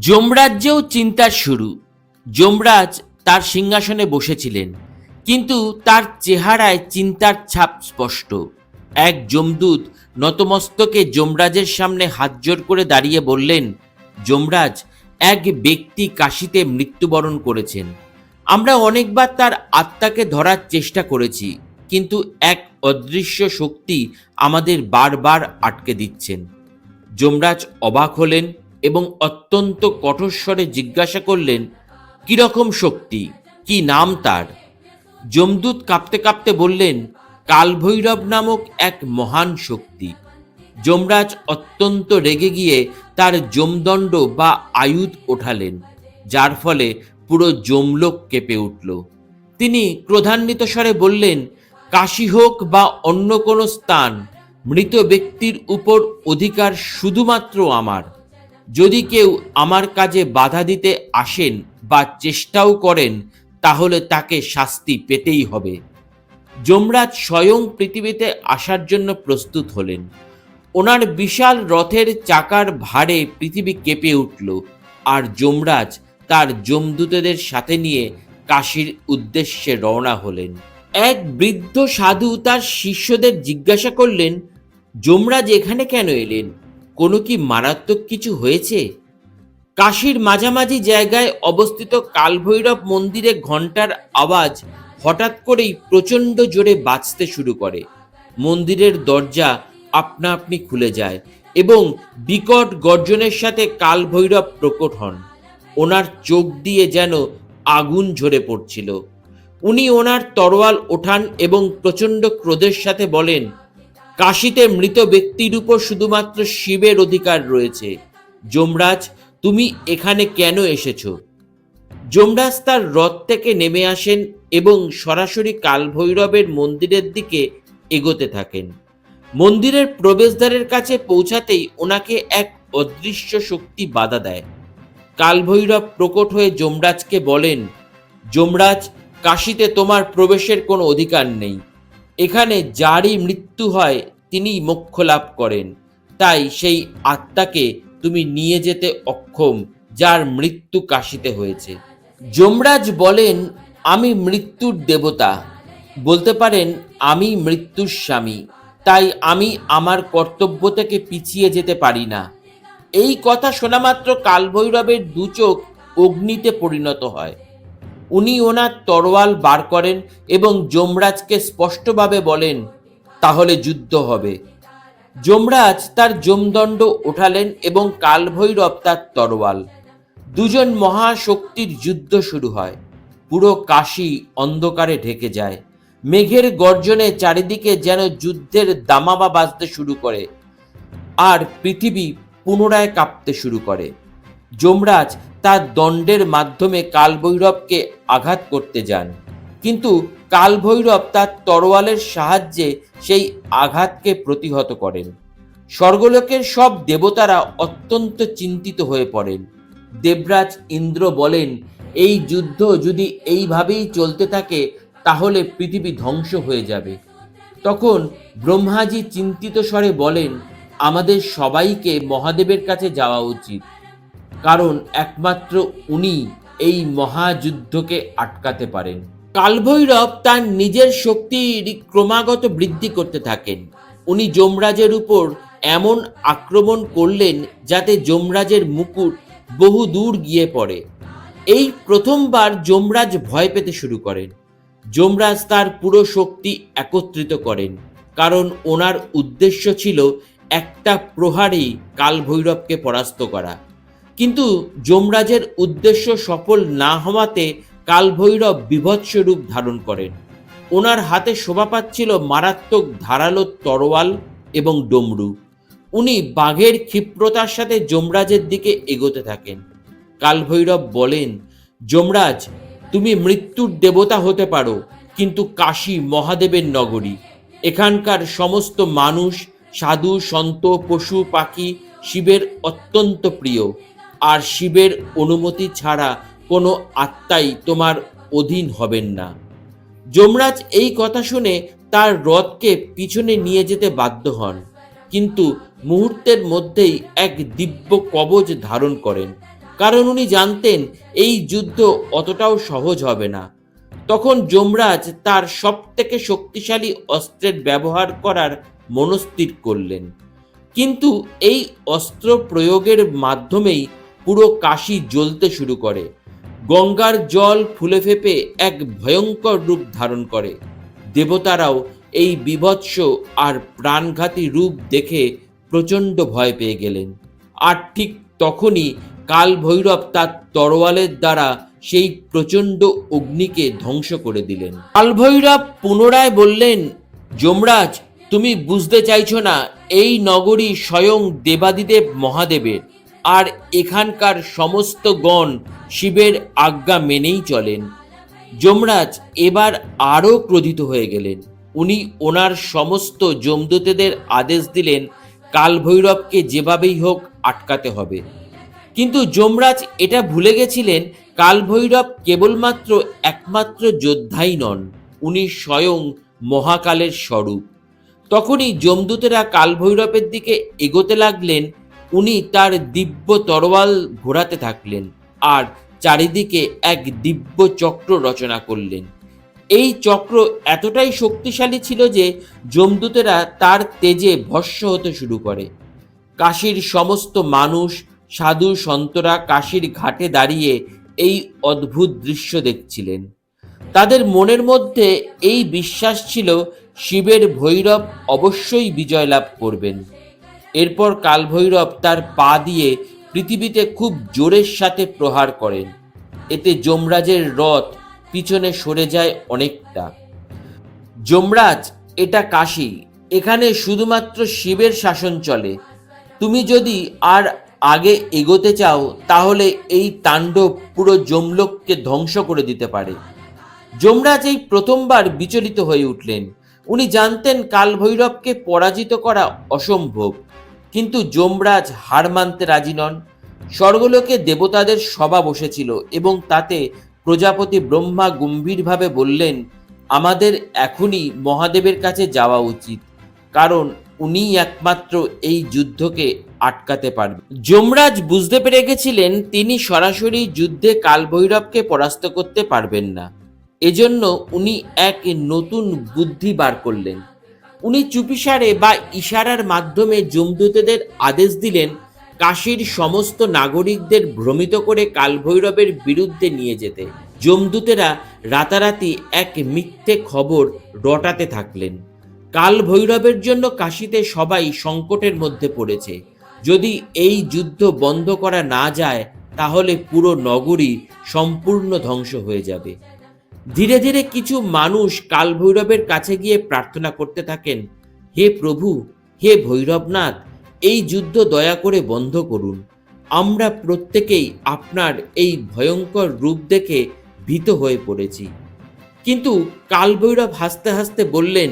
যমরাজ্যেও চিন্তার শুরু। যমরাজ তার সিংহাসনে বসেছিলেন, কিন্তু তার চেহারায় চিন্তার ছাপ স্পষ্ট। এক যমদূত নতমস্তকে যমরাজের সামনে হাতজোর করে দাঁড়িয়ে বললেন, যমরাজ, এক ব্যক্তি কাশিতে মৃত্যুবরণ করেছেন। আমরা অনেকবার তার আত্মাকে ধরার চেষ্টা করেছি, কিন্তু এক অদৃশ্য শক্তি আমাদের বারবার আটকে দিচ্ছেন। যমরাজ অবাক হলেন এবং অত্যন্ত কঠোর স্বরে জিজ্ঞাসা করলেন কীরকম শক্তি? কি নাম তার? যমদূত কাঁপতে কাঁপতে বললেন, কালভৈরব নামক এক মহান শক্তি। যমরাজ অত্যন্ত রেগে গিয়ে তার যমদণ্ড বা আয়ুধ ওঠালেন, যার ফলে পুরো যমলোক কেঁপে উঠল। তিনি ক্রোধান্বিত স্বরে বললেন, কাশী হোক বা অন্য কোনো স্থান, মৃত ব্যক্তির উপর অধিকার শুধুমাত্র আমার। যদি কেউ আমার কাজে বাধা দিতে আসেন বা চেষ্টাও করেন, তাহলে তাকে শাস্তি পেতেই হবে। যমরাজ স্বয়ং পৃথিবীতে আসার জন্য প্রস্তুত হলেন। ওনার বিশাল রথের চাকার ভারে পৃথিবী কেঁপে উঠল আর যমরাজ তার যমদূতেদের সাথে নিয়ে কাশীর উদ্দেশ্যে রওনা হলেন। এক বৃদ্ধ সাধু তার শিষ্যদের জিজ্ঞাসা করলেন, যমরাজ এখানে কেন এলেন? কোনো কি মারাত্মক কিছু হয়েছে? কাশীর মাঝামাঝি জায়গায় অবস্থিত কালভৈরব মন্দিরে ঘণ্টার আওয়াজ হঠাৎ করেই প্রচণ্ড জোরে বাজতে শুরু করে। মন্দিরের দরজা আপনা আপনি খুলে যায় এবং বিকট গর্জনের সাথে কালভৈরব প্রকট হন। ওনার চোখ দিয়ে যেন আগুন ঝরে পড়ছিল। উনি ওনার তরোয়াল ওঠান এবং প্রচণ্ড ক্রোধের সাথে বলেন কাশীতে মৃত ব্যক্তির উপর শুধুমাত্র শিবের অধিকার রয়েছে। যমরাজ, তুমি এখানে কেন এসেছ? যমরাজ তার রথ থেকে নেমে আসেন এবং সরাসরি কালভৈরবের মন্দিরের দিকে এগোতে থাকেন। মন্দিরের প্রবেশদ্বারের কাছে পৌঁছাতেই ওনাকে এক অদৃশ্য শক্তি বাধা দেয়। কালভৈরব প্রকট হয়ে যমরাজকে বলেন, যমরাজ, কাশীতে তোমার প্রবেশের কোনো অধিকার নেই। এখানে যারই মৃত্যু হয়, তিনিই মোক্ষ লাভ করেন। তাই সেই আত্মাকে তুমি নিয়ে যেতে অক্ষম, যার মৃত্যু কাশিতে হয়েছে। যমরাজ বলেন, আমি মৃত্যুর দেবতা। বলতে পারেন, আমি মৃত্যুর স্বামী। তাই আমি আমার কর্তব্য থেকে পিছিয়ে যেতে পারি না। এই কথা শোনামাত্র কালভৈরবের দু চোখ অগ্নিতে পরিণত হয়। উনি ওনার তরোয়াল বার করেন এবং যমরাজকে স্পষ্টভাবে বলেন, তাহলে যুদ্ধ হবে। যমরাজ তার যমদণ্ড ওঠালেন এবং কালভৈরব তার তরোয়াল। দুজন মহাশক্তির যুদ্ধ শুরু হয়। পুরো কাশি অন্ধকারে ঢেকে যায়। মেঘের গর্জনে চারিদিকে যেন যুদ্ধের দামাবা বাজতে শুরু করে। আর পৃথিবী পুনরায় কাঁপতে শুরু করে। যমরাজ তার দণ্ডের মাধ্যমে কালভৈরবকে আঘাত করতে যান। কিন্তু কালভৈরব তার তরোয়ালের সাহায্যে সেই আঘাতকে প্রতিহত করেন। স্বর্গলোকের সব দেবতারা অত্যন্ত চিন্তিত হয়ে পড়েন। দেবরাজ ইন্দ্র বলেন, এই যুদ্ধ যদি এইভাবেই চলতে থাকে, তাহলে পৃথিবী ধ্বংস হয়ে যাবে। তখন ব্রহ্মাজি চিন্তিত স্বরে বলেন, আমাদের সবাইকে মহাদেবের কাছে যাওয়া উচিত। কারণ একমাত্র উনি এই মহাযুদ্ধকে আটকাতে পারেন। কালভৈরব তার নিজের শক্তির ক্রমাগত বৃদ্ধি করতে থাকেন। উনি যমরাজের উপর এমন আক্রমণ করলেন যাতে যমরাজের মুকুট বহু দূর গিয়ে পড়ে। এই প্রথমবার যমরাজ ভয় পেতে শুরু করেন। যমরাজ তার পুরো শক্তি একত্রিত করেন, কারণ ওনার উদ্দেশ্য ছিল একটা প্রহারেই কালভৈরবকে পরাস্ত করা। কিন্তু যমরাজের উদ্দেশ্য সফল না হওয়াতে কালভৈরব বিভৎস রূপ ধারণ করেন। ওনার হাতে শোভা পাচ্ছিল মারাত্মক ধারালো তরোয়াল এবং ডমরু। উনি বাঘের ক্ষিপ্রতার সাথে যমরাজের দিকে এগোতে থাকেন। কালভৈরব বলেন, যমরাজ, তুমি মৃত্যুর দেবতা হতে পারো, কিন্তু কাশী মহাদেবের নগরী। এখানকার সমস্ত মানুষ, সাধু, সন্ত, পশু, পাখি, শিবের অত্যন্ত প্রিয়। আর শিবের অনুমতি ছাড়া কোনো আত্মাই তোমার অধীন হবেন না। যমরাজ এই কথা শুনে তার রথকে পিছনে নিয়ে যেতে বাধ্য হন, কিন্তু মুহূর্তের মধ্যেই এক দিব্য কবচ ধারণ করেন, কারণ উনি জানতেন এই যুদ্ধ অতটাও সহজ হবে না। তখন যমরাজ তার সবথেকে শক্তিশালী অস্ত্রের ব্যবহার করার মনস্থির করলেন, কিন্তু এই অস্ত্র প্রয়োগের মাধ্যমেই পুরো কাশি জ্বলতে শুরু করে। গঙ্গার জল ফুলে ফেপে এক ভয়ঙ্কর রূপ ধারণ করে। দেবতারাও এই বিভৎস আর প্রাণঘাতী রূপ দেখে প্রচণ্ড ভয় পেয়ে গেলেন। আর ঠিক তখনই কাল ভৈরব তার তরোয়ালের দ্বারা সেই প্রচণ্ড অগ্নিকে ধ্বংস করে দিলেন। কাল ভৈরব পুনরায় বললেন, যমরাজ, তুমি বুঝতে চাইছো না, এই নগরী স্বয়ং দেবাদিদেব মহাদেবের। আর এখানকার সমস্ত গণ শিবের আজ্ঞা মেনেই চলেন। যমরাজ এবার আরও ক্রোধিত হয়ে গেলেন। উনি ওনার সমস্ত যমদূতেদের আদেশ দিলেন, কালভৈরবকে যেভাবেই হোক আটকাতে হবে। কিন্তু যমরাজ এটা ভুলে গেছিলেন, কালভৈরব কেবলমাত্র একমাত্র যোদ্ধাই নন, উনি স্বয়ং মহাকালের স্বরূপ। তখনই যমদূতেরা কালভৈরবের দিকে এগোতে লাগলেন উনি তার দিব্য তরোয়াল ঘোরাতে থাকলেন আর চারিদিকে এক দিব্য চক্র রচনা করলেন। এই চক্র এতটাই শক্তিশালী ছিল যে যমদূতেরা তার তেজে ভস্য হতে শুরু করে। কাশীর সমস্ত মানুষ, সাধু সন্তরা কাশীর ঘাটে দাঁড়িয়ে এই অদ্ভুত দৃশ্য দেখছিলেন। তাদের মনের মধ্যে এই বিশ্বাস ছিল, শিবের ভৈরব অবশ্যই বিজয় লাভ করবেন। এরপর কালভৈরব তার পা দিয়ে পৃথিবীতে খুব জোরের সাথে প্রহার করেন। এতে যমরাজের রথ পিছনে সরে যায় অনেকটা। যমরাজ, এটা কাশী, এখানে শুধুমাত্র শিবের শাসন চলে। তুমি যদি আর আগে এগোতে চাও, তাহলে এই তাণ্ডব পুরো যমলোককে ধ্বংস করে দিতে পারে। যমরাজ এই প্রথমবার বিচলিত হয়ে উঠলেন। উনি জানতেন কালভৈরবকে পরাজিত করা অসম্ভব। কিন্তু যমরাজ হার মানতে রাজি নন। স্বর্গলোকে দেবতাদের সভা বসেছিল এবং তাতে প্রজাপতি ব্রহ্মা গম্ভীরভাবে বললেন, আমাদের এখনই মহাদেবের কাছে যাওয়া উচিত, কারণ উনি একমাত্র এই যুদ্ধকে আটকাতে পারবেন যমরাজ বুঝতে পেরে গেছিলেন, তিনি সরাসরি যুদ্ধে কালভৈরবকে পরাস্ত করতে পারবেন না। এজন্য উনি এক নতুন বুদ্ধি বার করলেন। উনি চুপিসারে বা ইশারার মাধ্যমে যমদূতেদের আদেশ দিলেন কাশীর সমস্ত নাগরিকদের ভ্রমিত করে কালভৈরবের বিরুদ্ধে নিয়ে যেতে। যমদূতেরা রাতারাতি এক মিথ্যে খবর রটাতে থাকলেন। কাল ভৈরবের জন্য কাশীতে সবাই সংকটের মধ্যে পড়েছে। যদি এই যুদ্ধ বন্ধ করা না যায়, তাহলে পুরো নগরী সম্পূর্ণ ধ্বংস হয়ে যাবে। ধীরে ধীরে কিছু মানুষ কাল ভৈরবের কাছে গিয়ে প্রার্থনা করতে থাকেন, হে প্রভু, হে ভৈরবনাথ, এই যুদ্ধ দয়া করে বন্ধ করুন। আমরা প্রত্যেকেই আপনার এই ভয়ঙ্কর রূপ দেখে ভীত হয়ে পড়েছি। কিন্তু কালভৈরব হাসতে হাসতে বললেন,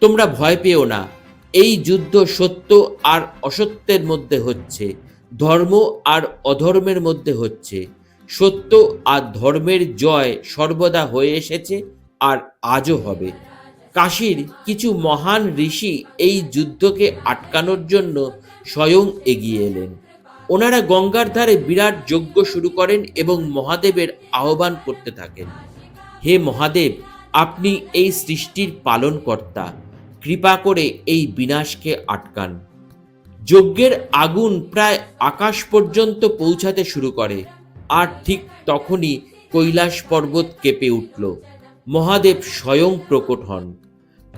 তোমরা ভয় পেও না, এই যুদ্ধ সত্য আর অসত্যের মধ্যে হচ্ছে, ধর্ম আর অধর্মের মধ্যে হচ্ছে। সত্য আর ধর্মের জয় সর্বদা হয়ে এসেছে আর আজও হবে। কাশীর কিছু মহান ঋষি এই যুদ্ধকে আটকানোর জন্য স্বয়ং এগিয়ে এলেন। ওনারা গঙ্গার ধারে বিরাট যজ্ঞ শুরু করেন এবং মহাদেবের আহ্বান করতে থাকেন। হে মহাদেব, আপনি এই সৃষ্টির পালনকর্তা, কৃপা করে এই বিনাশকে আটকান। যজ্ঞের আগুন প্রায় আকাশ পর্যন্ত পৌঁছাতে শুরু করে। আর ঠিক তখনই কৈলাস পর্বত কেঁপে উঠল। মহাদেব স্বয়ং প্রকট হন।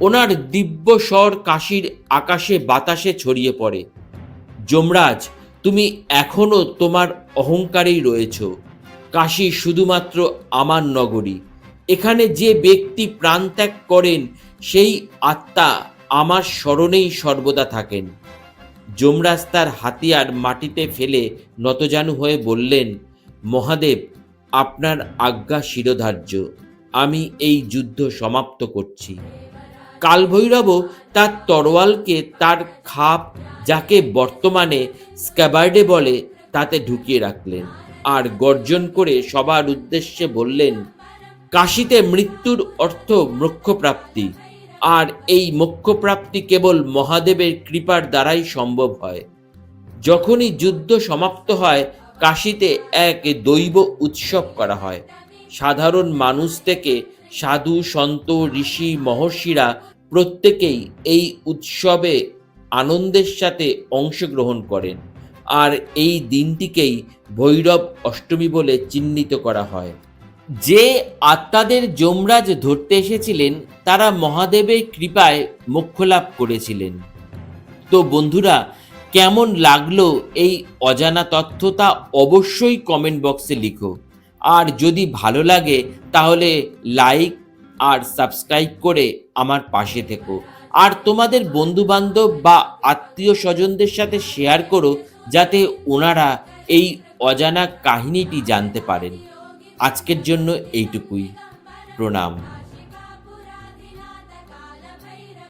ওনার দিব্য স্বর কাশির আকাশে বাতাসে ছড়িয়ে পড়ে। যমরাজ, তুমি এখনও তোমার অহংকারেই রয়েছ। কাশী শুধুমাত্র আমার নগরী। এখানে যে ব্যক্তি প্রাণত্যাগ করেন, সেই আত্মা আমার স্মরণেই সর্বদা থাকেন। যমরাজ তার হাতিয়ার মাটিতে ফেলে নতজানু হয়ে বললেন মহাদেব, আপনার আজ্ঞা শিরোধার্য। আমি এই যুদ্ধ সমাপ্ত করছি। কালভৈরবও তার তরোয়ালকে তার খাপ, যাকে বর্তমানে স্ক্যাবার্ডে বলে, তাতে ঢুকিয়ে রাখলেন। আর গর্জন করে সবার উদ্দেশ্যে বললেন, কাশীতে মৃত্যুর অর্থ মোক্ষপ্রাপ্তি। আর এই মোক্ষপ্রাপ্তি কেবল মহাদেবের কৃপার দ্বারাই সম্ভব হয়। যখনই যুদ্ধ সমাপ্ত হয় কাশিতে এক দৈব উৎসব করা হয়। সাধারণ মানুষ থেকে সাধু, সন্ত, ঋষি, মহর্ষিরা প্রত্যেকেই এই উৎসবে আনন্দের সাথে অংশগ্রহণ করেন আর এই দিনটিকেই ভৈরব অষ্টমী বলে চিহ্নিত করা হয়। যে আত্মাদের যমরাজ ধরতে এসেছিলেন, তারা মহাদেবের কৃপায় মোক্ষ লাভ করেছিলেন। তো বন্ধুরা কেমন লাগল এই অজানা তথ্য তা অবশ্যই কমেন্ট বক্সে লিখো। আর যদি ভালো লাগে, তাহলে লাইক আর সাবস্ক্রাইব করে আমার পাশে থেকো। আর তোমাদের বন্ধু বান্ধব বা আত্মীয় স্বজনদের সাথে শেয়ার করো, যাতে ওনারা এই অজানা কাহিনীটি জানতে পারেন। আজকের জন্য এইটুকুই। প্রণাম।